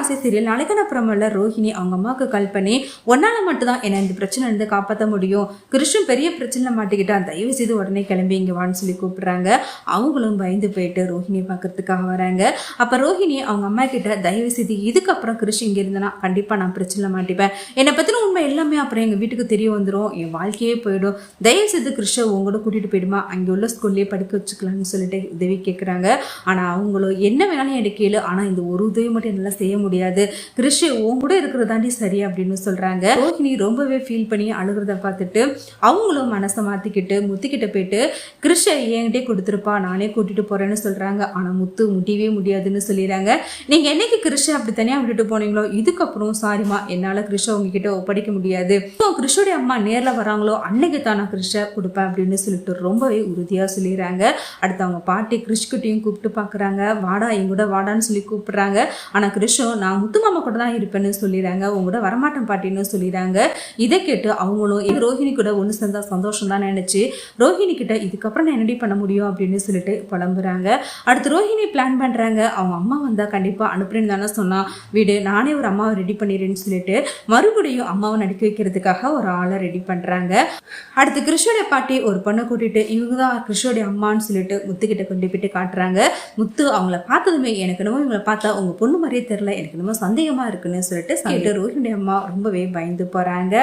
ஆசை சீரியல் நாளைக்கான ரோஹிணி அவங்க அம்மாவுக்கு கால் பண்ணி உன்னால மட்டும்தான் என்னை என்ன இந்த பிரச்சனை இருந்து காப்பாற்ற முடியும். கிருஷ்ணன் பெரிய பிரச்சனை மாட்டிக்கிட்டா தயவு செய்து உடனே கிளம்பி இங்க வான்னு சொல்லி கூப்பிடுறாங்க. அவங்களும் பயந்து போயிட்டு ரோஹிணியை பார்க்கறதுக்காக வராங்க. அப்ப ரோஹிணி அவங்க அம்மா கிட்ட தயவு செய்து இதுக்கப்புறம் கிருஷ்ணன் இங்க இருந்தனா? கண்டிப்பா நான் பிரச்சனை மாட்டிப்பேன். என்னை பத்தின உண்மை எல்லாமே அப்புறம் எங்க வீட்டுக்கு தெரிய வந்துடும் என் வாழ்க்கையே போயிடும். தயவு செய்து கிருஷ்ண உங்களோட கூட்டிட்டு போயிடுமா? அங்கே உள்ள ஸ்கூல்லேயே படிக்க வச்சுக்கலாம்னு சொல்லிட்டு உதவி கேட்குறாங்க ஆனால் அவங்களும் என்ன வேணாலும் எனக்கு கேளு. ஆனால் இந்த ஒரு உதவி மட்டும் என்னால் செய்ய முடியாது. கிருஷி உன் கூட இருக்கிறதாண்டி சரி அப்படின்னு சொல்கிறாங்க ரோஹிணி ரொம்பவே ஃபீல் பண்ணி அழுகிறத பார்த்துட்டு அவங்களும் மனசை மாற்றிக்கிட்டு முத்துக்கிட்ட போயிட்டு கிருஷ என்கிட்டே கொடுத்துருப்பா நானே கூட்டிட்டு போறேன்னு சொல்றாங்க. ஆனா முத்து முடியவே முடியாதுன்னு சொல்லிடுறாங்க. நீங்க என்னைக்கு கிருஷ அப்படி தனியா விட்டுட்டு போனீங்களோ இதுக்கப்புறம் சாரிமா என்னால கிருஷ்ண உங்ககிட்ட ஒப்படைக்க முடியாது. இப்போ கிருஷோடைய அம்மா நேர்ல வராங்களோ அன்னைக்கு தான் நான் கிருஷ கொடுப்பேன் அப்படின்னு சொல்லிட்டு ரொம்பவே உறுதியா சொல்லிடுறாங்க. அடுத்து அவங்க பாட்டி கிருஷ்கிட்டையும் கூப்பிட்டு பாக்குறாங்க வாடா என் கூட வாடான்னு சொல்லி கூப்பிடுறாங்க. ஆனா வருஷம் நான் முத்து மாமா கூட தான் இருப்பேன்னு சொல்லிடுறாங்க. உங்க கூட வரமாட்டேன் பாட்டின்னு சொல்லிடுறாங்க. இதை கேட்டு அவங்களும் என் ரோஹிணி கூட ஒன்று சேர்ந்தா சந்தோஷம் தான் நினச்சி ரோஹிணி கிட்ட இதுக்கப்புறம் நான் என்னடி பண்ண முடியும்? அப்படின்னு சொல்லிட்டு புலம்புறாங்க. அடுத்து ரோஹிணி பிளான் பண்றாங்க. அவங்க அம்மா வந்தால் கண்டிப்பாக அனுப்புறேன்னு தானே சொன்னா வீடு நானே ஒரு அம்மாவை ரெடி பண்ணிடுறேன்னு சொல்லிட்டு மறுபடியும் அம்மாவை நடிக்க வைக்கிறதுக்காக ஒரு ஆளை ரெடி பண்ணுறாங்க அடுத்து கிருஷ்ணோடைய பாட்டி ஒரு பொண்ணை கூட்டிட்டு இவங்க தான் கிருஷ்ணோடைய அம்மான்னு சொல்லிட்டு முத்துக்கிட்ட கொண்டு போயிட்டு காட்டுறாங்க. முத்து அவங்கள பார்த்ததுமே எனக்கு என்னமோ இவங்களை பார்த்தா உங்க பொண்ணு மாதிரியே தெரில எனக்கு என்னமோ சந்தேகமா இருக்குன்னு சொல்லிட்டு சொல்லிட்டு ரோஹிணியோட அம்மா ரொம்பவே பயந்து போறாங்க.